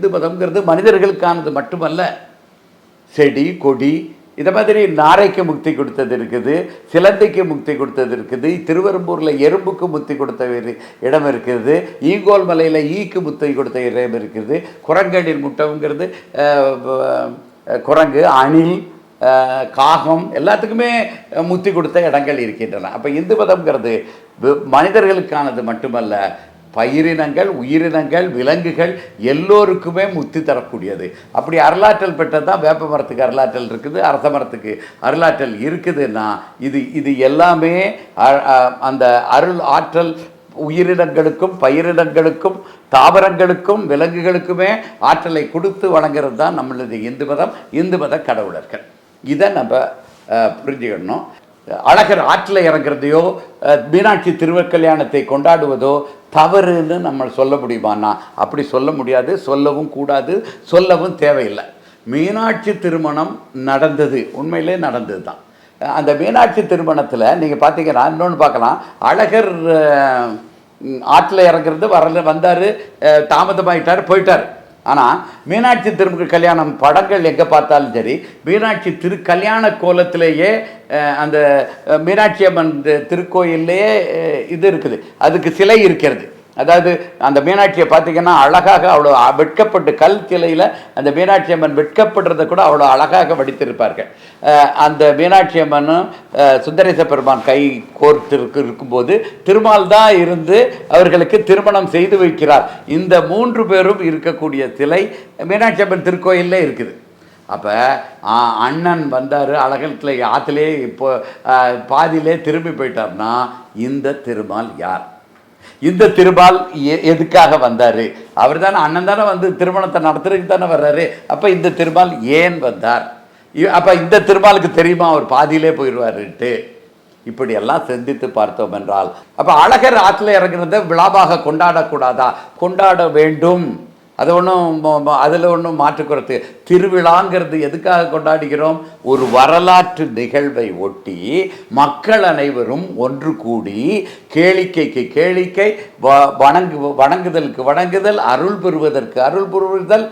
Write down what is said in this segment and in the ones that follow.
இந்து மதம்ங்கிறது மனிதர்களுக்கானது மட்டுமல்ல. செடி கொடி இதை மாதிரி நாரைக்கு முக்தி கொடுத்தது இருக்குது சிலந்தைக்கு முக்தி கொடுத்தது இருக்குது திருவெரும்பூரில் எறும்புக்கு முக்தி கொடுத்த ஒரு இடம் இருக்குது ஈங்கோல் மலையில் ஈக்கு முக்தி கொடுத்த இடம் இருக்குது குரங்கணில் முட்டம்ங்கிறது குரங்கு அணில் காகம் எல்லாத்துக்குமே முத்தி கொடுத்த இடங்கள் இருக்கின்றன. அப்போ இந்து மதம்ங்கிறது மனிதர்களுக்கானது மட்டுமல்ல பயிரினங்கள் உயிரினங்கள் விலங்குகள் எல்லோருக்குமே முத்தி தரக்கூடியது. அப்படி அருளாற்றல் பெற்றது தான் வேப்ப மரத்துக்கு அருளாற்றல் இருக்குது அரச மரத்துக்கு அருளாற்றல் இருக்குதுன்னா இது இது எல்லாமே அந்த அருள் ஆற்றல் உயிரினங்களுக்கும் பயிரினங்களுக்கும் தாவரங்களுக்கும் விலங்குகளுக்குமே ஆற்றலை கொடுத்து வழங்குறது தான் நம்மளது இந்து மதம் இந்து மத கடவுளர்கள். இதை நம்ம புரிஞ்சுக்கணும். அழகர் ஆற்றில் இறங்குறதையோ மீனாட்சி திருவக்கல்யாணத்தை கொண்டாடுவதோ தவறுன்னு நம்ம சொல்ல முடியுமாண்ணா அப்படி சொல்ல முடியாது சொல்லவும் கூடாது சொல்லவும் தேவையில்லை. மீனாட்சி திருமணம் நடந்தது உண்மையிலே நடந்தது தான் அந்த மீனாட்சி திருமணத்தில் நீங்கள் பார்த்தீங்கன்னா இன்னொன்று பார்க்கலாம் அழகர் ஆற்றில் இறங்குறது வரல வந்தார் தாமதமாயிட்டார் போயிட்டார். ஆனால் மீனாட்சி திருமுக கல்யாணம் படங்கள் எங்கே பார்த்தாலும் சரி மீனாட்சி திருக்கல்யாண கோலத்திலேயே அந்த மீனாட்சி அம்மன் தி- திருக்கோயில்லையே இது இருக்குது. அதுக்கு சிலை இருக்கிறது. அதாவது அந்த மீனாட்சியை பார்த்தீங்கன்னா அழகாக அவ்வளோ வெட்கப்பட்டு கல் சிலையில் அந்த மீனாட்சி அம்மன் வெட்கப்படுறதை கூட அவ்வளோ அழகாக வடித்திருப்பார்கள். அந்த மீனாட்சி அம்மனும் சுந்தரேச பெருமான் கை கோர்த்திருக்கு இருக்கும்போது திருமால் தான் இருந்து அவர்களுக்கு திருமணம் செய்து வைக்கிறார். இந்த மூன்று பேரும் இருக்கக்கூடிய சிலை மீனாட்சி அம்மன் திருக்கோயிலில் இருக்குது. அப்போ அண்ணன் வந்தார் அழகத்தில் ஆற்றுலேயே இப்போ பாதியிலே திரும்பி போயிட்டார்னா இந்த திருமால் யார்? இந்த திருமால் எ- எதுக்காக வந்தார்? அவர் தானே அண்ணன் தானே வந்து திருமணத்தை நடத்துறதுக்கு தானே வர்றாரு. அப்போ இந்த திருமால் ஏன் வந்தார்? அப்போ இந்த திருமாலுக்கு தெரியுமா? அவர் பாதியிலே போயிடுவாருன்ட்டு. இப்படியெல்லாம் சிந்தித்து பார்த்தோம் என்றால். அப்போ அழகர் ஆற்றில் இறங்குறத விழாவாக கொண்டாடக்கூடாதா? கொண்டாட வேண்டும். அது ஒன்றும் அதில் ஒன்றும் மாற்றுக்கிறது திருவிழாங்கிறது எதுக்காக கொண்டாடுகிறோம்? ஒரு வரலாற்று நிகழ்வை ஒட்டி மக்கள் அனைவரும் ஒன்று கூடி கேளிக்கைக்கு கேளிக்கை வ- வணங்கு வணங்குதலுக்கு வணங்குதல் அருள் பெறுவதற்கு அருள் பெறுதல்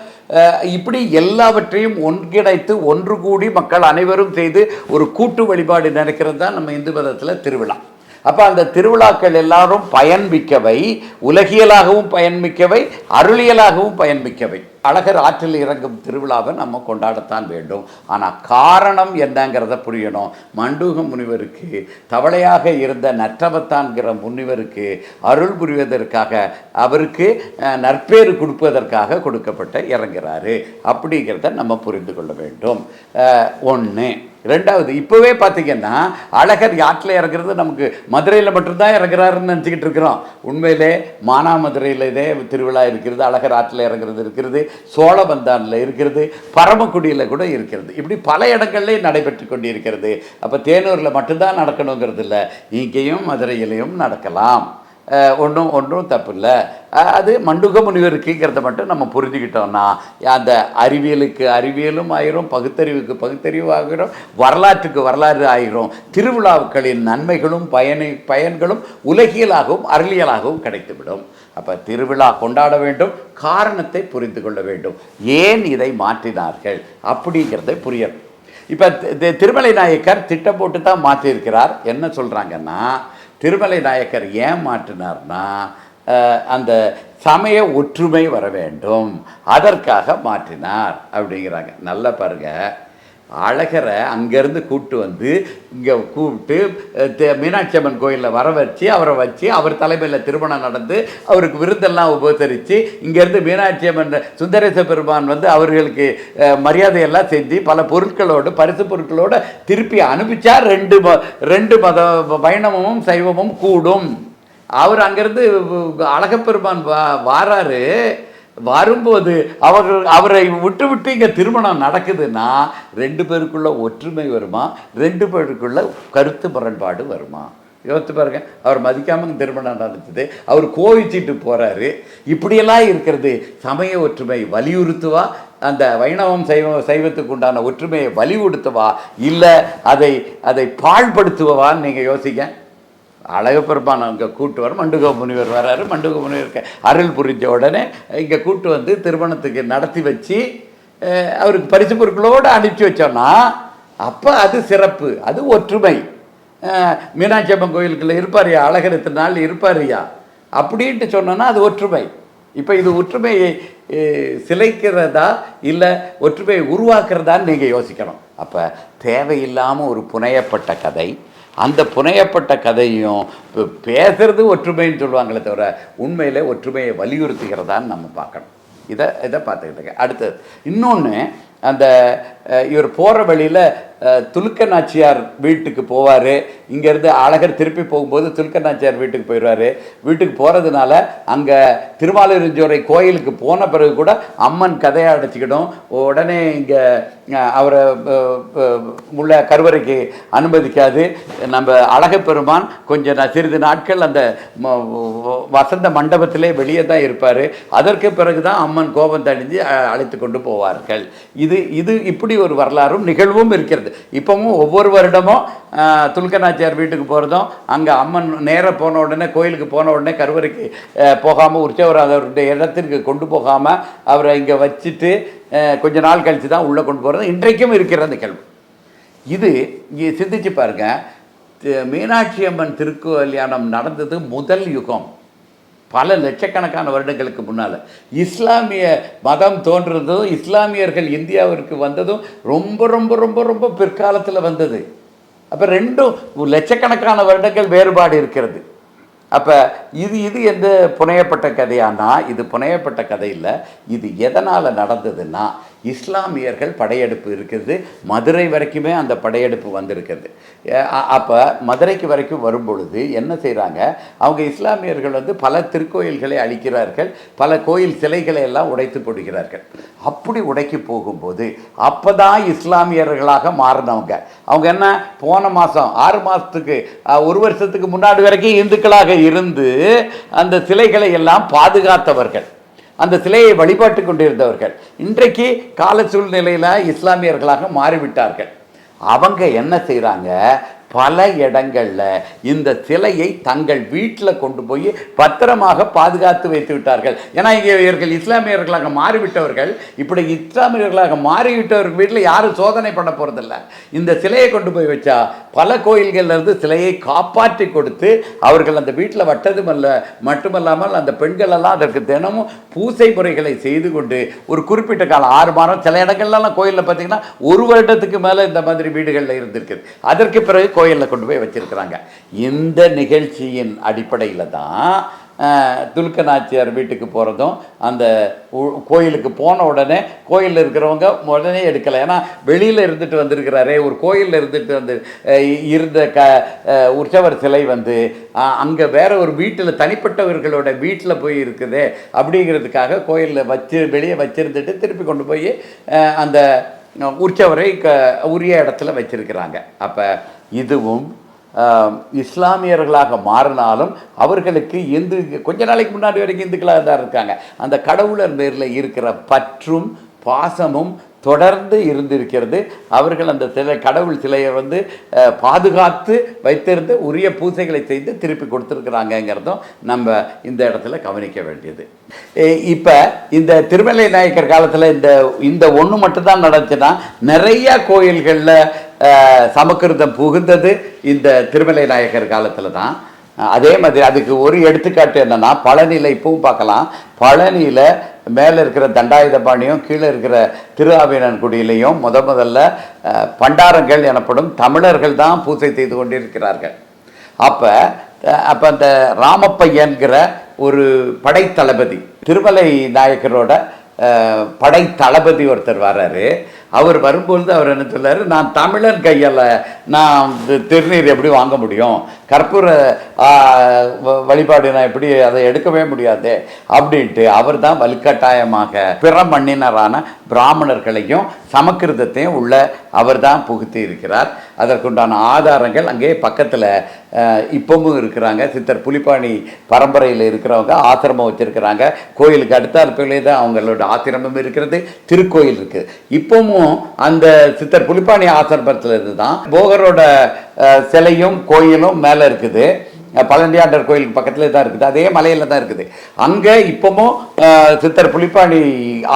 இப்படி எல்லாவற்றையும் ஒன்றிணைத்து ஒன்று கூடி மக்கள் அனைவரும் செய்து ஒரு கூட்டு வழிபாடு நடக்கிறது தான் நம்ம இந்து மதத்தில் திருவிழா. அப்போ அந்த திருவிழாக்கள் எல்லாரும் பயன்மிக்கவை உலகியலாகவும் பயன்மிக்கவை அருளியலாகவும் பயன்மிக்கவை அழகர் ஆற்றில் இறங்கும் திருவிழாவை நம்ம கொண்டாடத்தான் வேண்டும். ஆனால் காரணம் என்னங்கிறத புரியணும். மண்டூக முனிவருக்கு தவளையாக இருந்த நற்றவத்தான்கிற முனிவருக்கு அருள் புரிவதற்காக அவருக்கு நற்பேறு கொடுப்பதற்காக கொடுக்கப்பட்ட இறங்குறாரு. அப்படிங்கிறத நம்ம புரிந்து கொள்ள வேண்டும். ஒன்று ரெண்டாவது இப்போவே பார்த்தீங்கன்னா அழகர் யாட்டில் இறங்குறது நமக்கு மதுரையில் மட்டும்தான் இறங்குறாருன்னு நினச்சிக்கிட்டு இருக்கிறோம். உண்மையிலே மானாமதுரையில் இதே திருவிழா இருக்கிறது அழகர் ஆற்றில் இறங்குறது இருக்கிறது. சோழமந்தானில் இருக்கிறது பரமக்குடியில் கூட இருக்கிறது. இப்படி பல இடங்கள்லேயும் நடைபெற்று கொண்டு இருக்கிறது அப்போ தேனூரில் மட்டும்தான் நடக்கணுங்கிறது இல்லை இங்கேயும் மதுரையிலையும் நடக்கலாம். ஒன்றும் ஒன்றும் தப்பு இல்லை அது மண்டுக முனிவருக்குங்கிறத மட்டும் நம்ம புரிஞ்சுக்கிட்டோம்னா அந்த அறிவியலுக்கு அறிவியலும் ஆயிரும் பகுத்தறிவுக்கு பகுத்தறிவு ஆகிரும் வரலாற்றுக்கு வரலாறு ஆயிரும் திருவிழாக்களின் நன்மைகளும் பயனை பயன்களும் உலகியலாகவும் அருளியலாகவும் கிடைத்துவிடும். அப்போ திருவிழா கொண்டாட வேண்டும் காரணத்தை புரிந்து கொள்ள வேண்டும். ஏன் இதை மாற்றினார்கள் அப்படிங்கிறதை புரியணும். இப்போ திருமலை நாயக்கர் திட்டம் போட்டு தான் மாற்றியிருக்கிறார். என்ன சொல்கிறாங்கன்னா திருமலை நாயக்கர் ஏன் மாற்றினார்னா அந்த சமய ஒற்றுமை வர வேண்டும். அதற்காக மாற்றினார் அப்படிங்கிறாங்க. நல்லா பாருங்க. அழகரை அங்கேருந்து கூப்பிட்டு வந்து இங்கே கூப்பிட்டு மீனாட்சி அம்மன் கோயிலில் வர வச்சு அவரை வச்சு அவர் தலைமையில் திருமணம் நடந்து அவருக்கு விருந்தெல்லாம் உபசரித்து இங்கேருந்து மீனாட்சி அம்மன் சுந்தரேச பெருமான் வந்து அவர்களுக்கு மரியாதையெல்லாம் செஞ்சு பல பொருட்களோடு பரிசு பொருட்களோடு திருப்பி அனுப்பிச்சா ரெண்டு ம- ரெண்டு மத பயணமும் சைவமும் கூடும். அவர் அங்கேருந்து அழகப்பெருமான் வா வாராரு. வரும்போது அவர் அவரை விட்டு விட்டு இங்கே திருமணம் நடக்குதுன்னா ரெண்டு பேருக்குள்ள ஒற்றுமை வருமா? ரெண்டு பேருக்குள்ள கருத்து முரண்பாடு வருமா? யோசித்து பாருங்க. அவர் மதிக்காமல் திருமணம் நடந்தது. அவர் கோவிச்சிட்டு போறாரு. இப்படியெல்லாம் இருக்கிறது சமய ஒற்றுமை வலியுறுத்துவா? அந்த வைணவம் சைவ சைவத்துக்கு உண்டான ஒற்றுமையை வலியுறுத்துவா? இல்லை அதை அதை பாழ்படுத்துவான்னு நீங்கள் யோசிக்க அழகப்பெருமான் அங்கே கூட்டு வர மண்டுக முனிவர் வராரு மண்டுக முனிவருக்கு அருள் புரிஞ்ச உடனே இங்கே கூட்டு வந்து திருமணத்துக்கு நடத்தி வச்சு அவருக்கு பரிசு பொருட்களோடு அனுப்பிச்சி வச்சோன்னா அப்போ அது சிறப்பு அது ஒற்றுமை. மீனாட்சி அம்மன் கோயிலுக்குள்ள இருப்பாரியா அழகர் இத்தனை நாள் இருப்பாரியா அப்படின்ட்டு சொன்னோன்னா அது ஒற்றுமை. இப்போ இது ஒற்றுமையை சிலைக்கிறதா இல்லை ஒற்றுமையை உருவாக்குறதான்னு நீங்கள் யோசிக்கணும். அப்போ தேவையில்லாமல் ஒரு புனையப்பட்ட கதை அந்த புனையப்பட்ட கதையும் பேசுறது ஒற்றுமைன்னு சொல்லுவாங்களே தவிர உண்மையில் ஒற்றுமையை வலியுறுத்துகிறதான்னு நம்ம பார்க்கணும். இதை இதை பார்த்துக்கிட்டு அடுத்தது இன்னொன்று அந்த இவர் போகிற வழியில் துலுக்க நாச்சியார் வீட்டுக்கு போவார். இங்கேருந்து அழகர் திருப்பி போகும்போது துலுக்க நாச்சியார் வீட்டுக்கு போயிடுவார். வீட்டுக்கு போகிறதுனால அங்கே திருமாலிருஞ்சோரை கோயிலுக்கு போன பிறகு கூட அம்மன் கதையை அடைச்சிக்கிடும். உடனே இங்கே அவரை உள்ள கருவறைக்கு அனுமதிக்காது. நம்ம அழகப்பெருமான் கொஞ்சம் சிறிது நாட்கள் அந்த வசந்த மண்டபத்திலே வெளியே தான் இருப்பார். அதற்கு பிறகு தான் அம்மன் கோபம் தணிஞ்சு அழைத்து கொண்டு போவார்கள். இது இது இது இப்படி ஒரு வரலாறும் நிகழ்வும் இருக்கிறது. இப்பவும் ஒவ்வொரு வருடமும் துல்கநாச்சியார் வீட்டுக்கு போகிறதும் அங்கே அம்மன் நேராக போன உடனே கோயிலுக்கு போன உடனே கருவறைக்கு போகாமல் உற்சவர் அவருடைய இடத்திற்கு கொண்டு போகாமல் அவரை இங்கே வச்சுட்டு கொஞ்ச நாள் கழித்து தான் உள்ளே கொண்டு போகிறது இன்றைக்கும் இருக்கிற நிகழ்வு இது இங்கே சிந்திச்சு பாருங்க மீனாட்சி அம்மன் திருக்கல்யாணம் நடந்தது முதல் யுகம். பல லட்சக்கணக்கான வருடங்களுக்கு முன்னால். இஸ்லாமிய மதம் தோன்றுறதும் இஸ்லாமியர்கள் இந்தியாவிற்கு வந்ததும் ரொம்ப ரொம்ப ரொம்ப ரொம்ப பிற்காலத்தில் வந்தது. அப்போ ரெண்டும் லட்சக்கணக்கான வருடங்கள் வேறுபாடு இருக்கிறது. அப்போ இது இது எந்த புனையப்பட்ட கதையானா இது புனையப்பட்ட கதை இல்லை. இது எதனால் நடந்ததுன்னா இஸ்லாமியர்கள் படையெடுப்பு இருக்குது. மதுரை வரைக்குமே அந்த படையெடுப்பு வந்திருக்குது. அப்போ மதுரைக்கு வரைக்கும் வரும் பொழுது என்ன செய்கிறாங்க அவங்க இஸ்லாமியர்கள் வந்து பல திருக்கோயில்களை அழிக்கிறார்கள். பல கோயில் சிலைகளை எல்லாம் உடைத்து போடுகிறார்கள். அப்படி உடைக்கி போகும்போது அப்போ தான் இஸ்லாமியர்களாக மாறினவங்க. அவங்க என்ன? போன மாதம் ஆறு மாதத்துக்கு ஒரு வருஷத்துக்கு முன்னாடி வரைக்கும் இந்துக்களாக இருந்து அந்த சிலைகளை எல்லாம் பாதுகாத்தவர்கள். அந்த சிலையை வழிபாட்டு கொண்டிருந்தவர்கள். இன்றைக்கு கால சூழ்நிலையில் இஸ்லாமியர்களாக மாறிவிட்டார்கள். அவங்க என்ன செய்கிறாங்க பல இடங்களில் இந்த சிலையை தங்கள் வீட்டில் கொண்டு போய் பத்திரமாக பாதுகாத்து வைத்து விட்டார்கள். ஏன்னா இங்கே இவர்கள் இஸ்லாமியர்களாக மாறிவிட்டவர்கள். இப்படி இஸ்லாமியர்களாக மாறிவிட்டவர்கள் வீட்டில் யாரும் சோதனை பண்ண போகிறதில்ல இந்த சிலையை கொண்டு போய் வச்சா பல கோயில்கள்லேருந்து சிலையை காப்பாற்றி கொடுத்து அவர்கள் அந்த வீட்டில் வட்டதுமல்ல மட்டுமல்லாமல் அந்த பெண்களெல்லாம் அதற்கு தினமும் பூசை முறைகளை செய்து கொண்டு ஒரு குறிப்பிட்ட காலம் ஆறு மாதம் சில இடங்கள்லாம் கோயிலில் பார்த்தீங்கன்னா ஒரு வருடத்துக்கு மேலே இந்த மாதிரி வீடுகளில் இருந்திருக்குது அதற்கு பிறகு கோயிலில் கொண்டு போய் வச்சுருக்குறாங்க. இந்த நிகழ்ச்சியின் அடிப்படையில் தான் துலுக்க நாச்சியார் வீட்டுக்கு போகிறதும் அந்த உ- கோயிலுக்கு போன உடனே கோயிலில் இருக்கிறவங்க உடனே எடுக்கலை. ஏன்னா வெளியில் இருந்துட்டு வந்திருக்கிறாரே ஒரு கோயிலில் இருந்துட்டு வந்து இருந்த க உற்சவர் சிலை வந்து அங்கே வேற ஒரு வீட்டில் தனிப்பட்டவர்களோட வீட்டில் போய் இருக்குது அப்படிங்கிறதுக்காக கோயிலில் வச்சு வெளியே வச்சுருந்துட்டு திருப்பி கொண்டு போய் அந்த உற்சவரை க உரிய இடத்துல வச்சுருக்கிறாங்க. அப்போ இதுவும் இஸ்லாமியர்களாக மாறினாலும் அவர்களுக்கு இந்து கொஞ்ச நாளைக்கு முன்னாடி வரைக்கும் இந்துக்களாக தான் இருக்காங்க. அந்த கடவுளர் மேரில் இருக்கிற பற்றும் பாசமும் தொடர்ந்து இருந்திருக்கிறது. அவர்கள் அந்த சிலை கடவுள் சிலையை வந்து பாதுகாத்து வைத்திருந்து உரிய பூசைகளை செய்து திருப்பி கொடுத்துருக்குறாங்கங்கிறதும் நம்ம இந்த இடத்துல கவனிக்க வேண்டியது. இப்போ இந்த திருமலை நாயக்கர் காலத்தில் இந்த இந்த ஒன்று மட்டும்தான் நடந்துச்சுன்னா நிறைய கோயில்களில் சமக்கிருதம் புகுந்தது இந்த திருமலை நாயக்கர் காலத்தில் தான் அதே மாதிரி அதுக்கு ஒரு எடுத்துக்காட்டு என்னன்னா பழனியில் இப்பவும் பார்க்கலாம். பழனியில் மேலே இருக்கிற தண்டாயுதபாணியும் கீழே இருக்கிற திருஆவினன்குடியிலையும் முத முதல்ல பண்டாரங்கள் எனப்படும் தமிழர்கள் தான் பூஜை செய்து கொண்டிருக்கிறார்கள். அப்போ அப்போ அந்த ராமப்பையன்கிற ஒரு படைத்தளபதி திருமலை நாயக்கரோட படைத்தளபதி ஒருத்தர் வர்றாரு. அவர் வரும்பொழுது அவர் என்ன சொல்லார் நான் தமிழன் கையால் நான் திருநீர் எப்படி வாங்க முடியும்? கற்பூர வ- வழிபாடு நான் எப்படி அதை எடுக்கவே முடியாது அப்படின்ட்டு அவர் தான் வலுக்கட்டாயமாக பிற மண்ணினரான பிராமணர்களையும் சமக்கிருதத்தையும் உள்ள அவர் தான் புகுத்தி இருக்கிறார். அதற்குண்டான ஆதாரங்கள் அங்கே பக்கத்தில் இப்பவும் இருக்கிறாங்க. சித்தர் புலிப்பாணி பரம்பரையில் இருக்கிறவங்க ஆசிரமம் வச்சுருக்கிறாங்க. கோயிலுக்கு அடுத்தாற்பலே தான் அவங்களோட ஆசிரமம் இருக்கிறது. திருக்கோயில் இருக்குது இப்பவும் அந்த சித்தர் புலிப்பாணி ஆசிரமத்திலிருந்து தான் போகரோட சிலையும் கோயிலும் மேலே இருக்குது. பழனியாண்டர் கோயிலுக்கு பக்கத்துல தான் இருக்குது. அதே மலையில் தான் இருக்குது. அங்கே இப்போவும் சித்தர் புலிப்பாணி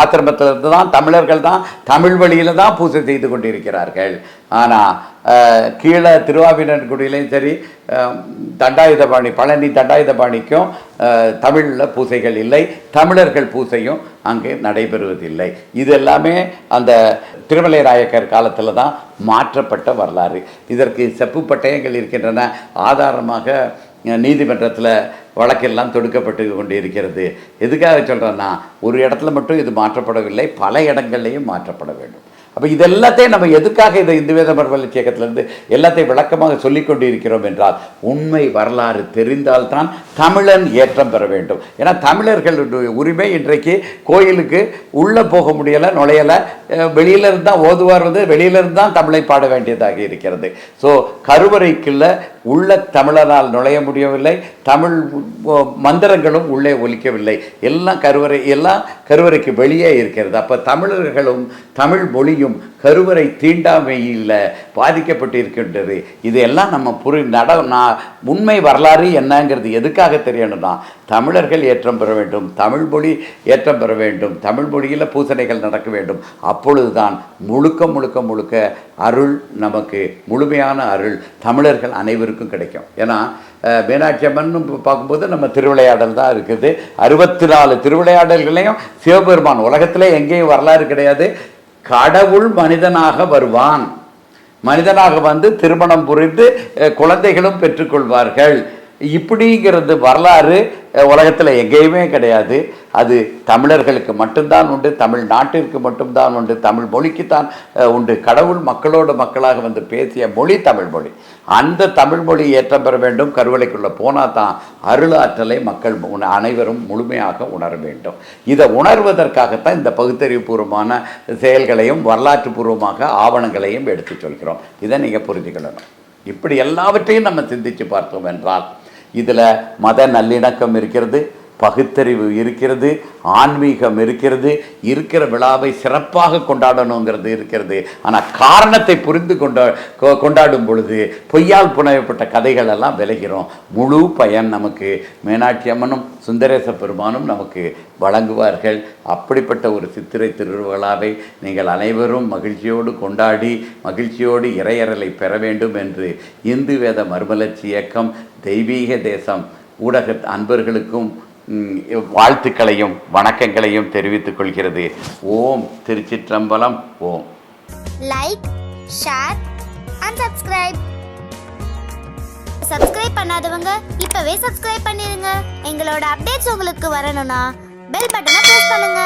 ஆசிரமத்துல இருந்து தான் தமிழர்கள் தான் தமிழ் வழியில தான் பூஜை செய்து கொண்டிருக்கிறார்கள். ஆனா கீழே கீழே திருவாவினன்குடியிலையும் சரி தண்டாயுதபாணி பழனி தண்டாயுதபாணிக்கும் தமிழில் பூசைகள் இல்லை. தமிழர்கள் பூசையும் அங்கே நடைபெறுவதில்லை. இது எல்லாமே அந்த திருமலைராயக்கர் காலத்தில் தான் மாற்றப்பட்ட வரலாறு. இதற்கு செப்பு பட்டயங்கள் இருக்கின்றன. ஆதாரமாக நீதிமன்றத்தில் வழக்கெல்லாம் தொடுக்கப்பட்டு கொண்டு இருக்கிறது எதுக்காக சொல்கிறேன்னா ஒரு இடத்துல மட்டும் இது மாற்றப்படவில்லை பல இடங்கள்லையும் மாற்றப்பட வேண்டும். அப்போ இது எல்லாத்தையும் நம்ம எதுக்காக இதை இந்து வேத மரபலட்சி இயக்கத்திலிருந்து எல்லாத்தையும் விளக்கமாக சொல்லிக் கொண்டு இருக்கிறோம் என்றால் உண்மை வரலாறு தெரிந்தால்தான் தமிழன் ஏற்றம் பெற வேண்டும். ஏன்னா தமிழர்களுடைய உரிமை இன்றைக்கு கோயிலுக்கு உள்ளே போக முடியலை நுழையலை. வெளியிலிருந்து தான் ஓதுவார் வந்து வெளியிலிருந்து தான் தமிழை பாட வேண்டியதாக இருக்கிறது. ஸோ கருவறைக்குள்ள உள்ள தமிழனால் நுழைய முடியவில்லை தமிழ் மந்திரங்களும் உள்ளே ஒலிக்கவில்லை. எல்லாம் கருவறை எல்லாம் கருவறைக்கு வெளியே இருக்கிறது. அப்போ தமிழர்களும் தமிழ் மொழியும் கருவறை தீண்டாமையில் பாதிக்கப்பட்டு இருக்கின்றது இதையெல்லாம் நம்ம புரி நட நான் உண்மை வரலாறு என்னங்கிறது எதுக்காக தெரியணும்னா தமிழர்கள் ஏற்றம் பெற வேண்டும் தமிழ் மொழி ஏற்றம் பெற வேண்டும் தமிழ் மொழியில் பூசணைகள் நடக்க வேண்டும். அப்பொழுதுதான் முழுக்க முழுக்க முழுக்க அருள் நமக்கு முழுமையான அருள் தமிழர்கள் அனைவருக்கும் கிடைக்கும். ஏன்னா மீனாட்சி அம்மன் பார்க்கும்போது நம்ம திருவிளையாடல் தான் இருக்குது. அறுபத்தி நாலு திருவிளையாடல்களையும் சிவபெருமான் உலகத்திலே எங்கேயும் வரலாறு கிடையாது. கடவுள் மனிதனாக வருவான். மனிதனாக வந்து திருமணம் புரிந்து குழந்தைகளும் பெற்றுக்கொள்வார்கள். இப்படிங்கிறது வரலாறு உலகத்தில் எங்கேயுமே கிடையாது. அது தமிழர்களுக்கு மட்டும்தான் உண்டு தமிழ் நாட்டிற்கு மட்டும்தான் உண்டு தமிழ் மொழிக்குத்தான் உண்டு. கடவுள் மக்களோடு மக்களாக வந்து பேசிய மொழி தமிழ் மொழி. அந்த தமிழ் மொழி ஏற்றம் பெற வேண்டும். கருவளைக்குள்ளே போனால் தான் அருளாற்றலை மக்கள் அனைவரும் முழுமையாக உணர வேண்டும். இதை உணர்வதற்காகத்தான் இந்த பகுத்தறிவுபூர்வமான செயல்களையும் வரலாற்று பூர்வமாக ஆவணங்களையும் எடுத்து சொல்கிறோம். இதை நீங்கள் புரிஞ்சுக்கணும் இப்படி எல்லாவற்றையும் நம்ம சிந்திச்சு பார்த்தோம் என்றால் இதில் மத நல்லிணக்கம் இருக்கிறது பகுத்தறிவு இருக்கிறது ஆன்மீகம் இருக்கிறது இருக்கிற விழாவை சிறப்பாக கொண்டாடணுங்கிறது இருக்கிறது. ஆனால் காரணத்தை புரிந்து கொண்டா கொ- கொண்டாடும் பொழுது பொய்யால் புனையப்பட்ட கதைகள் எல்லாம் விளைகிறோம் முழு பயன் நமக்கு மீனாட்சி அம்மனும் சுந்தரேச பெருமானும் நமக்கு வழங்குவார்கள். அப்படிப்பட்ட ஒரு சித்திரை திருவிழாவை நீங்கள் அனைவரும் மகிழ்ச்சியோடு கொண்டாடி மகிழ்ச்சியோடு இறையறலை பெற வேண்டும் என்று இந்து வேத மறுமலர்ச்சி இயக்கம் தெய்வீக தேசம் ஊடக அன்பர்களுக்கும் வாழ்த்துக்களையும் வணக்கங்களையும் தெரிவித்துக் கொள்கிறது. ஓம் திருச்சிற்றம்பலம் ஓம். Like share and subscribe subscribe பண்ணாதவங்க இப்பவே சப்ஸ்கிரைப் பண்ணிருங்க. எங்களோட அப்டேட்ஸ் உங்களுக்கு வரணும்னா பெல் பட்டனை பிரஸ் பண்ணுங்க.